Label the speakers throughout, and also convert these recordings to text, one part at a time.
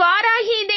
Speaker 1: இவ்வாறாகி இதை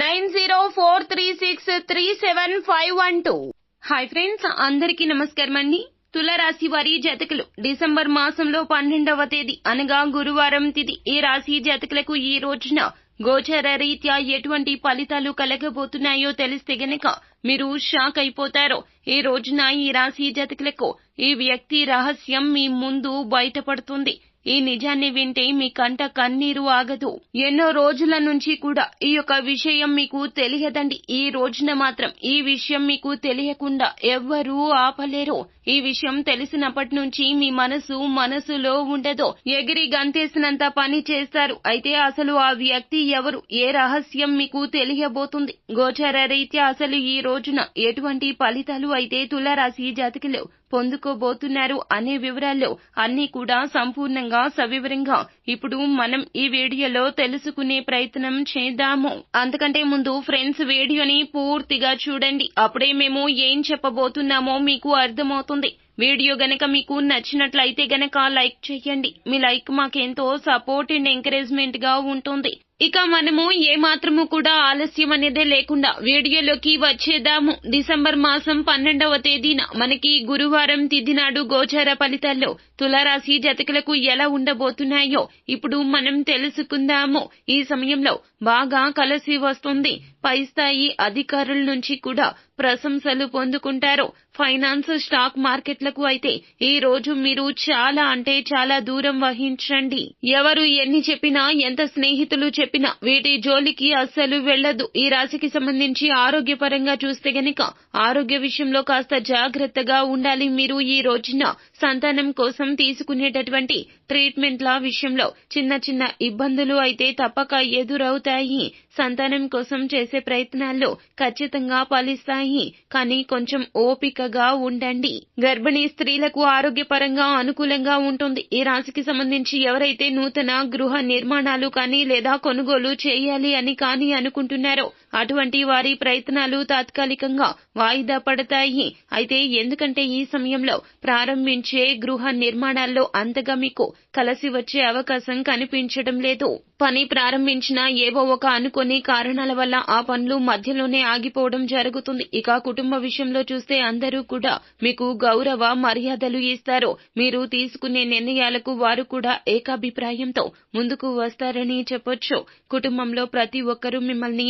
Speaker 1: nine zero four three six three seven five one two. Hi friends అందరికీ నమస్కారం అండి తులరాశి వారి జాతకులు. డిసెంబర్ మాసంలో పన్నెండవ తేదీ అనగా గురువారం తిది. ఈ రాశి జాతకులకు ఈ రోజున గోచర రీత్యా ఎటువంటి ఫలితాలు కలగబోతున్నాయో తెలిస్తే గనక మీరు షాక్ అయిపోతారు. ఈ రోజున ఈ రాశి జాతకులకు ఈ వ్యక్తి రహస్యం మీ ముందు బయటపడుతుంది. ఈ నిజాన్ని వింటే మీ కంట కన్నీరు ఆగదు. ఎన్నో రోజుల నుంచి కూడా ఈ యొక్క విషయం మీకు తెలియదండి. ఈ రోజున మాత్రం ఈ విషయం మీకు తెలియకుండా ఎవ్వరూ ఆపలేరు. ఈ విషయం తెలిసినప్పటి నుంచి మీ మనసు మనసులో ఉండదు. ఎగిరి గంతేసినంత పని చేస్తారు. అయితే అసలు ఆ వ్యక్తి ఎవరు? ఏ రహస్యం మీకు తెలియబోతుంది? గోచర రీత్యా అసలు ఈ రోజున ఎటువంటి ఫలితాలు అయితే తులరాశి జాతికి లేవు పొందుకోబోతున్నారు అనే వివరాల్లో అన్ని కూడా సంపూర్ణంగా సవివరంగా. ఇప్పుడు మనం ఈ వీడియోలో తెలుసుకునే ప్రయత్నం చేద్దాము. అంతకంటే ముందు ఫ్రెండ్స్ వీడియోని పూర్తిగా చూడండి. అప్పుడే మేము ఏం చెప్పబోతున్నామో మీకు అర్థమవుతుంది. వీడియో గనక మీకు నచ్చినట్లయితే గనక లైక్ చేయండి. మీ లైక్ మాకెంతో సపోర్ట్ అండ్ ఎంకరేజ్మెంట్గా ఉంటుంది. ఇక మనము ఏ మాత్రము కూడా ఆలస్యం అనేదే లేకుండా వీడియోలోకి వచ్చేద్దాము. డిసెంబర్ మాసం పన్నెండవ తేదీన మనకి గురువారం తిథి నాడు గోచార ఫలితాల్లో తులారాశి జతకులకు ఎలా ఉండబోతున్నాయో ఇప్పుడు మనం తెలుసుకుందాము. ఈ సమయంలో బాగా కలిసి వస్తుంది. పై స్థాయి అధికారుల నుంచి కూడా ప్రశంసలు పొందుకుంటారు. ఫైనాన్స్ స్టాక్ మార్కెట్లకు అయితే ఈ రోజు మీరు చాలా అంటే చాలా దూరం వహించండి. ఎవరు ఎన్ని చెప్పినా ఎంత స్నేహితులు చెప్పినా వీటి జోలికి అస్సలు వెళ్ళదు ఈ రాశికి సంబంధించి ఆరోగ్యపరంగా చూస్తే గనక ఆరోగ్య విషయంలో కాస్త జాగ్రత్తగా ఉండాలి. మీరు ఈ రోజున సంతానం కోసం తీసుకునేటటువంటి ట్రీట్మెంట్ల విషయంలో చిన్న చిన్న ఇబ్బందులు అయితే తప్పక ఎదురవుతాయి. సంతానం కోసం చేసే ప్రయత్నాల్లో ఖచ్చితంగా ఫలిస్తాయి. కానీ కొంచెం ఓపికగా ఉండండి. గర్భిణీ స్త్రీలకు ఆరోగ్యపరంగా అనుకూలంగా ఉంటుంది. ఈ రాశికి సంబంధించి ఎవరైతే నూతన గృహ నిర్మాణాలు కానీ లేదా కొనుగోలు చేయాలి అని కానీ అనుకుంటున్నారో అటువంటి వారి ప్రయత్నాలు తాత్కాలికంగా వాయిదా పడతాయి. అయితే ఎందుకంటే ఈ సమయంలో ప్రారంభించే గృహ నిర్మాణాల్లో అంతగా మీకు కలిసి వచ్చే అవకాశం కనిపించడం లేదు. పని ప్రారంభించిన ఏవో ఒక అనుకోని కారణాల వల్ల ఆ పనులు మధ్యలోనే ఆగిపోవడం జరుగుతుంది. ఇక కుటుంబ విషయంలో చూస్తే అందరూ కూడా మీకు గౌరవ మర్యాదలు ఇస్తారు. మీరు తీసుకునే నిర్ణయాలకు వారు కూడా ఏకాభిప్రాయంతో ముందుకు వస్తారని చెప్పొచ్చు. కుటుంబంలో ప్రతి ఒక్కరూ మిమ్మల్ని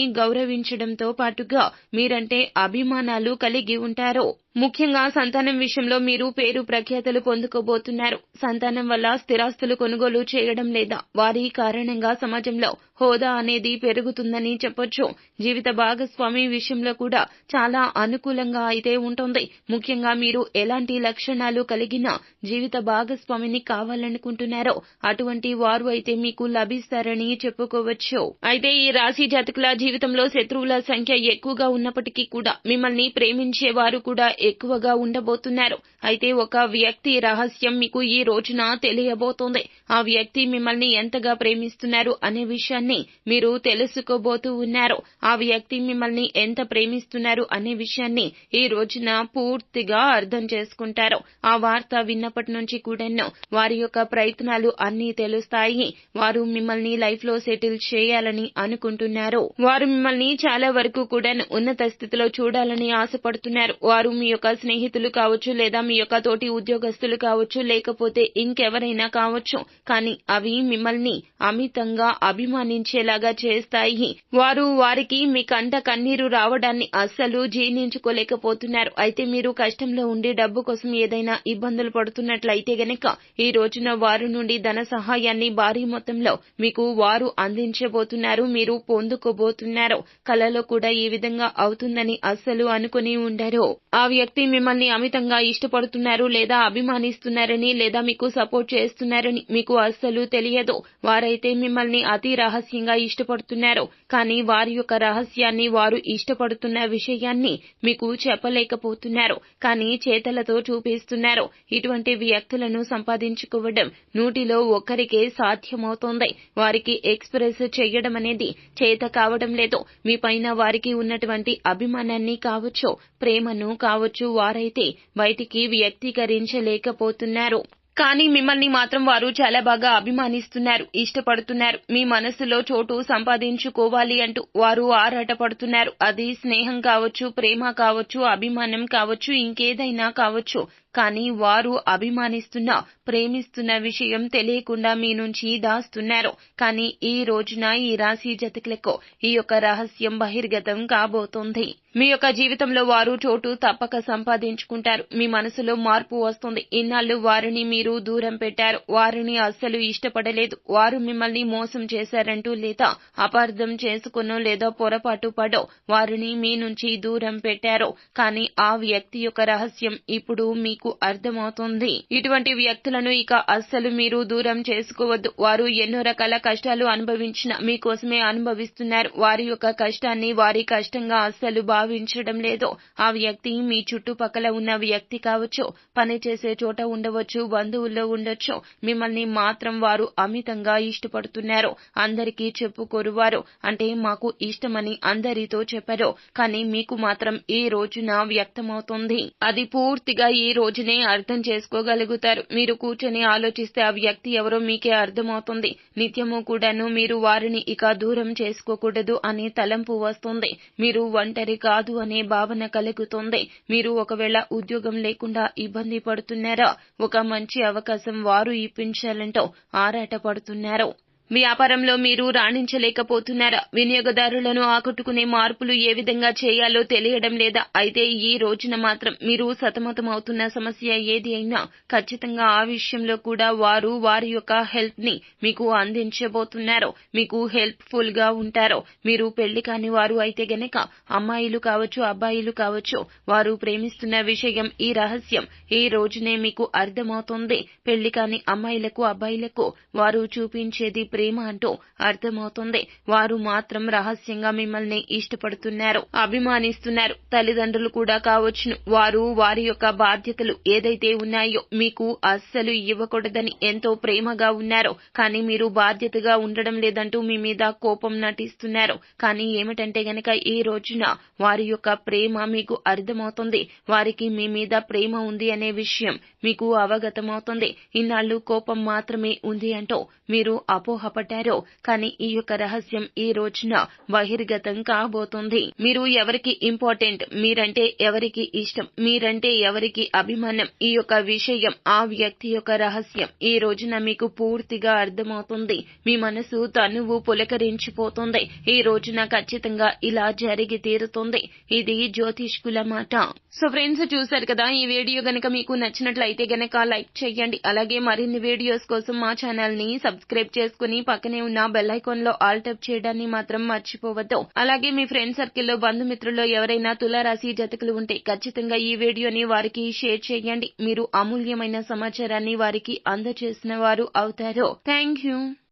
Speaker 1: గౌరవించడంతో పాటుగా మీరంటే అభిమానాలు కలిగి ఉంటారు? ముఖ్యంగా సంతానం విషయంలో మీరు పేరు ప్రఖ్యాతలు పొందుకోబోతున్నారు. సంతానం వల్ల స్థిరాస్తులు కొనుగోలు చేయడం లేదా వారి కారణంగా సమాజంలో హోదా అనేది పెరుగుతుందని చెప్పొచ్చు. జీవిత భాగస్వామి విషయంలో కూడా చాలా అనుకూలంగా అయితే ఉంటుంది. ముఖ్యంగా మీరు ఎలాంటి లక్షణాలు కలిగిన జీవిత భాగస్వామిని కావాలనుకుంటున్నారో అటువంటి వారు అయితే మీకు లభిస్తారని చెప్పుకోవచ్చు. అయితే ఈ రాశి జాతకుల జీవితంలో శత్రువుల సంఖ్య ఎక్కువగా ఉన్నప్పటికీ కూడా మిమ్మల్ని ప్రేమించే వారు కూడా ఎక్కువగా ఉండబోతున్నారు. అయితే ఒక వ్యక్తి రహస్యం మీకు ఈ రోజున తెలియబోతోంది. ఆ వ్యక్తి మిమ్మల్ని ఎంతగా ప్రేమిస్తున్నారు అనే విషయాన్ని మీరు తెలుసుకోబోతూ ఉన్నారు. ఆ వ్యక్తి మిమ్మల్ని ఎంత ప్రేమిస్తున్నారు అనే విషయాన్ని ఈ రోజున పూర్తిగా అర్థం చేసుకుంటారు. ఆ వార్త విన్నప్పటి నుంచి కూడాను వారి యొక్క ప్రయత్నాలు అన్నీ తెలుస్తాయి. వారు మిమ్మల్ని లైఫ్లో సెటిల్ చేయాలని అనుకుంటున్నారు. వారు మిమ్మల్ని చాలా వరకు కూడా ఉన్నత స్థితిలో చూడాలని ఆశపడుతున్నారు. వారు మీ యొక్క స్నేహితులు కావచ్చు లేదా మీ యొక్క తోటి ఉద్యోగస్తులు కావచ్చు లేకపోతే ఇంకెవరైనా కావచ్చు కానీ అవి మిమ్మల్ని అమితంగా అభిమానించేలాగా చేస్తాయి. వారు వారికి మీ కంట కన్నీరు రావడాన్ని అస్సలు జీర్ణించుకోలేకపోతున్నారు. అయితే మీరు కష్టంలో ఉండి డబ్బు కోసం ఏదైనా ఇబ్బందులు పడుతున్నట్లయితే గనక ఈ రోజున వారి నుండి ధన సహాయాన్ని భారీ మొత్తంలో మీకు వారు అందించబోతున్నారు. మీరు పొందుకోబోతున్నారు. కలలో కూడా ఈ విధంగా అవుతుందని అస్సలు అనుకుని ఉండరు. ఆ వ్యక్తి మిమ్మల్ని అమితంగా ఇష్టపడుతున్నారు లేదా అభిమానిస్తున్నారని లేదా మీకు సపోర్ట్ చేస్తున్నారని మీకు అస్సలు తెలియదు. వారైతే మిమ్మల్ని అతి రహస్యంగా ఇష్టపడుతున్నారు. కానీ వారి యొక్క రహస్యాన్ని వారు ఇష్టపడుతున్న విషయాన్ని మీకు చెప్పలేకపోతున్నారు. కానీ చేతలతో చూపిస్తున్నారు. ఇటువంటి వ్యక్తులను సంపాదించుకోవడం నూటిలో ఒక్కరికే సాధ్యమవుతోంది. వారికి ఎక్స్ప్రెస్ చేయడం అనేది చేత కావడం లేదు. మీ పైన వారికి ఉన్నటువంటి అభిమానాన్ని కావచ్చు ప్రేమను కావచ్చు వారైతే బయటికి వ్యక్తీకరించలేకపోతున్నారు. కానీ మిమ్మల్ని మాత్రం వారు చాలా బాగా అభిమానిస్తున్నారు ఇష్టపడుతున్నారు. మీ మనసులో చోటు సంపాదించుకోవాలి అంటూ వారు ఆరాటపడుతున్నారు అది స్నేహం కావచ్చు ప్రేమ కావచ్చు అభిమానం కావచ్చు ఇంకేదైనా కావచ్చు. కానీ వారు అభిమానిస్తున్న ప్రేమిస్తున్న విషయం తెలియకుండా మీ నుంచి దాస్తున్నారు. కానీ ఈ రోజున ఈ రాశి జతకులకు ఈ యొక్క రహస్యం బహిర్గతం కాబోతోంది. మీ యొక్క జీవితంలో వారు చోటు తప్పక సంపాదించుకుంటారు. మీ మనసులో మార్పు వస్తుంది. ఇన్నాళ్ళు వారిని మీరు దూరం పెట్టారు. వారిని అస్సలు ఇష్టపడలేదు. వారు మిమ్మల్ని మోసం చేశారంటూ లేదా అపార్థం చేసుకునో లేదా పొరపాటు పడో వారిని మీ నుంచి దూరం పెట్టారు. కానీ ఆ వ్యక్తి యొక్క రహస్యం ఇప్పుడు మీకు అర్థమవుతుంది. ఇటువంటి వ్యక్తులను ఇక అస్సలు మీరు దూరం చేసుకోవద్దు. వారు ఎన్నో రకాల కష్టాలు అనుభవించిన మీకోసమే అనుభవిస్తున్నారు. వారి యొక్క కష్టాన్ని వారి కష్టంగా అస్సలు భావించడం లేదు. ఆ వ్యక్తి మీ చుట్టుపక్కల ఉన్న వ్యక్తి కావచ్చు పనిచేసే చోట ఉండవచ్చు బంధువుల్లో ఉండొచ్చు. మిమ్మల్ని మాత్రం వారు అమితంగా ఇష్టపడుతున్నారు. అందరికీ చెప్పుకోరు వారు అంటే మాకు ఇష్టమని అందరితో చెప్పరు. కానీ మీకు మాత్రం ఈ రోజున వ్యక్తమవుతుంది. అది పూర్తిగా ఈ రోజు రోజునే అర్థం చేసుకోగలుగుతారు. మీరు కూర్చొని ఆలోచిస్తే ఆ వ్యక్తి ఎవరో మీకే అర్థమవుతుంది. నిత్యము కూడాను మీరు వారిని ఇక దూరం చేసుకోకూడదు అనే తలంపు వస్తుంది. మీరు ఒంటరి కాదు అనే భావన కలుగుతుంది. మీరు ఒకవేళ ఉద్యోగం లేకుండా ఇబ్బంది పడుతున్నారా? ఒక మంచి అవకాశం వారు ఇప్పించాలంటూ ఆరాట పడుతున్నారు వ్యాపారంలో మీరు రాణించలేకపోతున్నారా? వినియోగదారులను ఆకట్టుకునే మార్పులు ఏ విధంగా చేయాలో తెలియడం లేదా? అయితే ఈ రోజున మాత్రం మీరు సతమతమవుతున్న సమస్య ఏది అయినా ఖచ్చితంగా ఆ విషయంలో కూడా వారు వారి యొక్క హెల్ప్ని మీకు అందించబోతున్నారో మీకు హెల్ప్ ఫుల్గా ఉంటారో మీరు పెళ్ళి కాని వారు అయితే గనక అమ్మాయిలు కావచ్చు అబ్బాయిలు కావచ్చు వారు ప్రేమిస్తున్న విషయం ఈ రహస్యం ఈ రోజునే మీకు అర్థమవుతుంది. పెళ్ళి కాని అమ్మాయిలకు అబ్బాయిలకు వారు చూపించేది ప్రేమ అంటూ అర్థమవుతుంది. వారు మాత్రం రహస్యంగా మిమ్మల్ని ఇష్టపడుతున్నారు అభిమానిస్తున్నారు. తల్లిదండ్రులు కూడా కావచ్చును. వారు వారి యొక్క బాధ్యతలు ఏదైతే ఉన్నాయో మీకు అస్సలు ఇవ్వకూడదని ఎంతో ప్రేమగా ఉన్నారు. కానీ మీరు బాధ్యతగా ఉండడం లేదంటూ మీ మీద కోపం నటిస్తున్నారు. కానీ ఏమిటంటే గనక ఈ రోజున వారి యొక్క ప్రేమ మీకు అర్థమవుతుంది. వారికి మీ మీద ప్రేమ ఉంది అనే విషయం మీకు అవగతమవుతుంది. ఇన్నాళ్ళు కోపం మాత్రమే ఉంది అంటూ మీరు అపోహ అపోహపడ్డారు కానీ ఈ యొక్క రహస్యం ఈ రోజున బహిర్గతం కాబోతుంది. మీరు ఎవరికి ఇంపార్టెంట్ మీరంటే ఎవరికి ఇష్టం మీరంటే ఎవరికి అభిమానం ఈ యొక్క విషయం ఆ వ్యక్తి యొక్క రహస్యం ఈ రోజున మీకు పూర్తిగా అర్థమవుతుంది. మీ మనసు తనువు పులకరించిపోతుంది. ఈ రోజున ఖచ్చితంగా ఇలా జరిగి తీరుతుంది. ఇది జ్యోతిష్కుల మాట. సో ఫ్రెండ్స్ చూశారు కదా ఈ వీడియో గనక మీకు నచ్చినట్లయితే గనక లైక్ చేయండి. అలాగే మరిన్ని వీడియోస్ కోసం మా ఛానల్ని సబ్స్క్రైబ్ చేసుకుని పక్కనే ఉన్న బెల్ ఐకాన్లో ఆల్ టప్ చేయడాన్ని మాత్రం మర్చిపోవద్దు. అలాగే మీ ఫ్రెండ్ సర్కిల్లో బంధుమిత్రుల్లో ఎవరైనా తులారాశి జతకులు ఉంటే ఖచ్చితంగా ఈ వీడియోని వారికి షేర్ చేయండి. మీరు అమూల్యమైన సమాచారాన్ని వారికి అందజేసిన వారు అవుతారు. Thank you